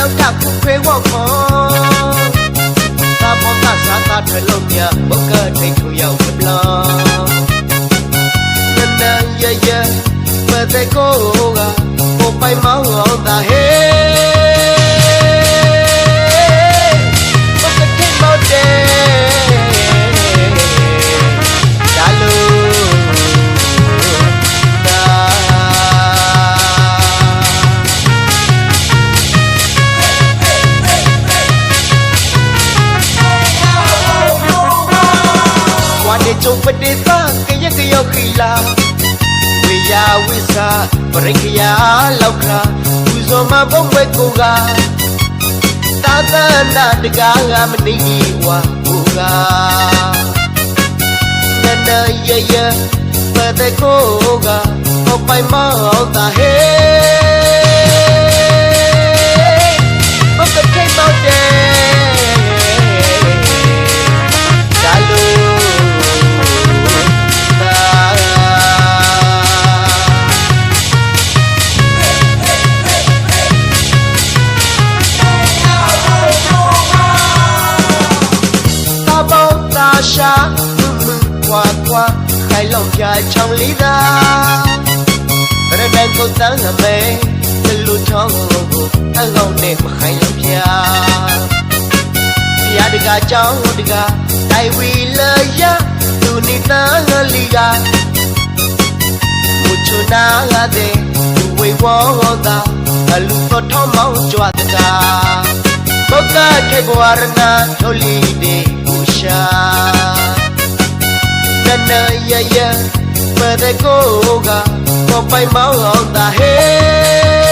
ပြောင်းထခုခွေဝေါ့ခေါ်သာမောကစားတာထွက်လို့မြဘုကထိတ်ထူရောက်ပလောနနရရမတဲ့ကိုကကိုပိုင်မောင်းအောင်တာဟေ ဝါနေချုံပတေသာကရကရောက်ခီလာဝေယာဝိစာပရိခယာလောက်ခါသူဇောမဘုံဘဲကိုကသာသနာတကားကမနေဝါဘူကနနရရပတဲ့ကိုကဟောပိုင်မောင်းတာဟေ ရှာမှုမှုခွာခွာခိုင်လောက်ပြချောင်းလေးသာရတဲ့ကိုတန်းလာမယ်ဒီလူချောင်းကိုအကောင်နဲ့မခိုင်လောက်ပြပြရတကချောင်းတကတိုက်ဝီလာရသူနေတာလီယာကိုချနာလာတဲ့ဝေဝောတာအလူတော်ထောင်းမောင်းကြွတာ Boca que guarna, olide, ရှာနနယယပဒကိုကပေါ်ပိုင်မောင်းအောင်တာဟေ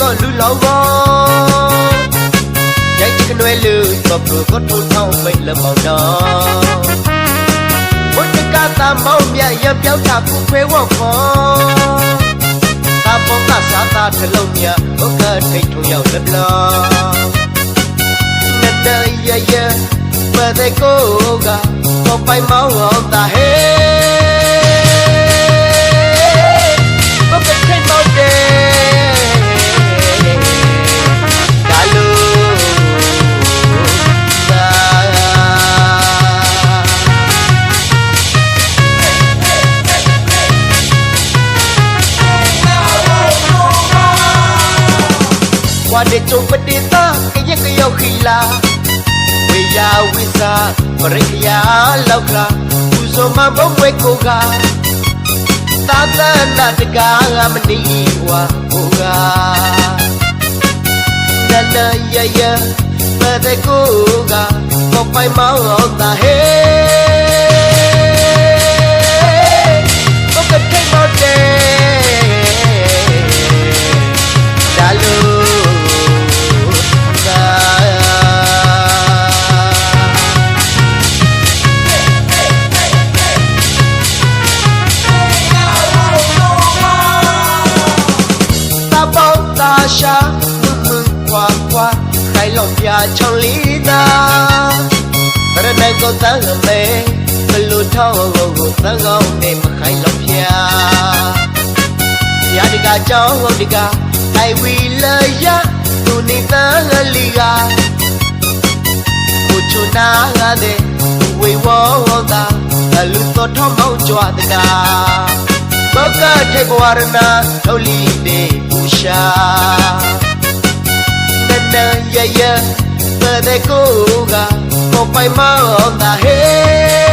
တော့လူလောင်ကောရိုက်ချင်ွယ်လူတော့ဘုကထုံထောင်းမိတ်လမောင်တော့ဘုတကတာမောင်မြရပြောက်တာခုခွဲဝေါ့ခေါ်သာပေါကစားတာထလုံးမြဘုကထိတ်ထုံရောက်လက်လောနတရရပတဲ့ကိုကပေါ်ပိုင်မောင်းအောင်တာဟေ ဝါဒေချုံပတိတာကရကရောက်ခီလာဝေယာဝိစာပရိခယာလောက်ခလာသူစုံမဘုံဝဲကိုကသာသနာတကားမနေဝါဟိုကနနယယပတဲ့ကိုကပေါ်ပိုင်မောင်းအောင်တာဟေ ရာချွန်လီသာဗရဒကိုသံငမဲဘလူထောင်းကိုကိုသံကောင်းနေမခိုင်လို့ဖျာရာဒီကကြောင်းဟုတ်ဒီကအိုင်ဝီလာရသူနေသံလီကာကိုချွနာရတဲ့ဝေဝောတာလူတော်ထောင်းမောင်းကြွတကားဘောက်ကထေဘဝရနာထုတ်လီနေပူရှာတတရရ se decuga, copa y manda, hey.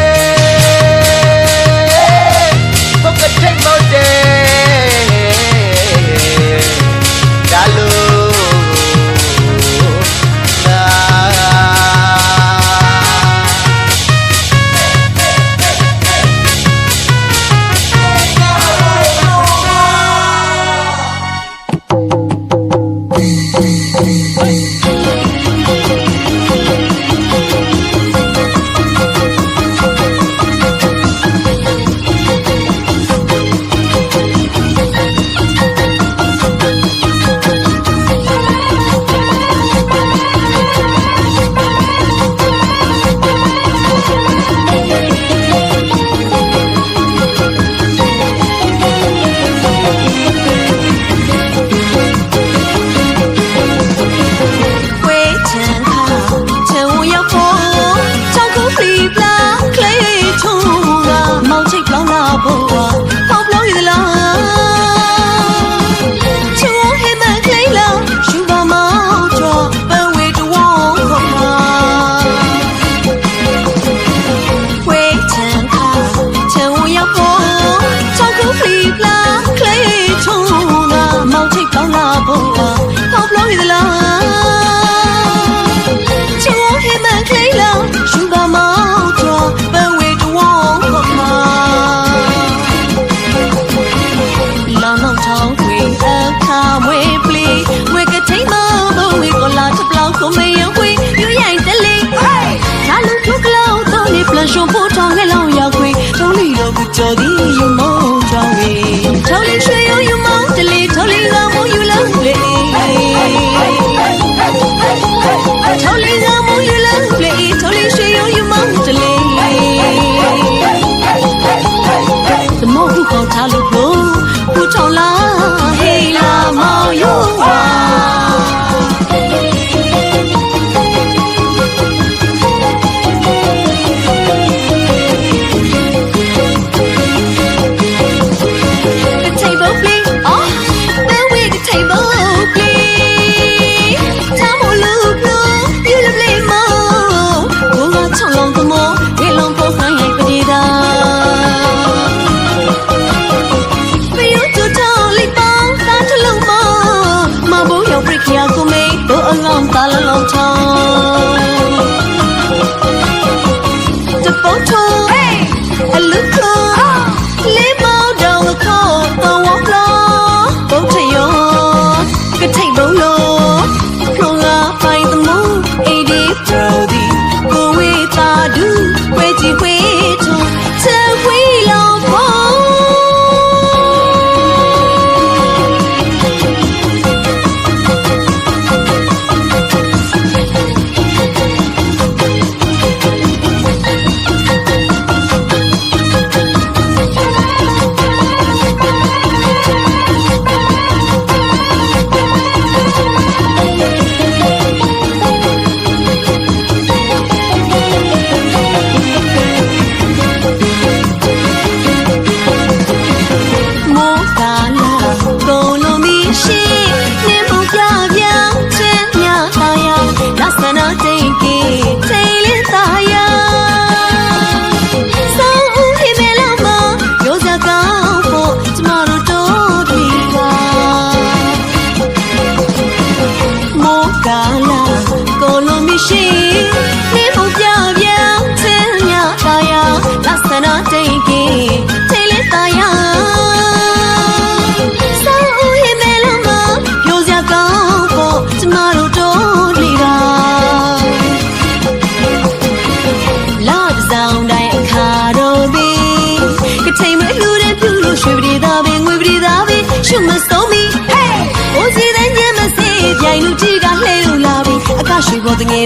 ရှုံဖို့ထောင်ငလောင်ရောက်ခွေထုံးလီတော့ကူကြော်သည်ရုံမုံကြောင့်လေထုံးလီရွှေရုံယူမောင်းတလေထုံးလီကမုံယူလောက်လေထုံးလီကမုံယူ downtown. The photo, hey, a little. Oh.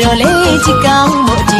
ရောလေးချစ်ကောင်းမို့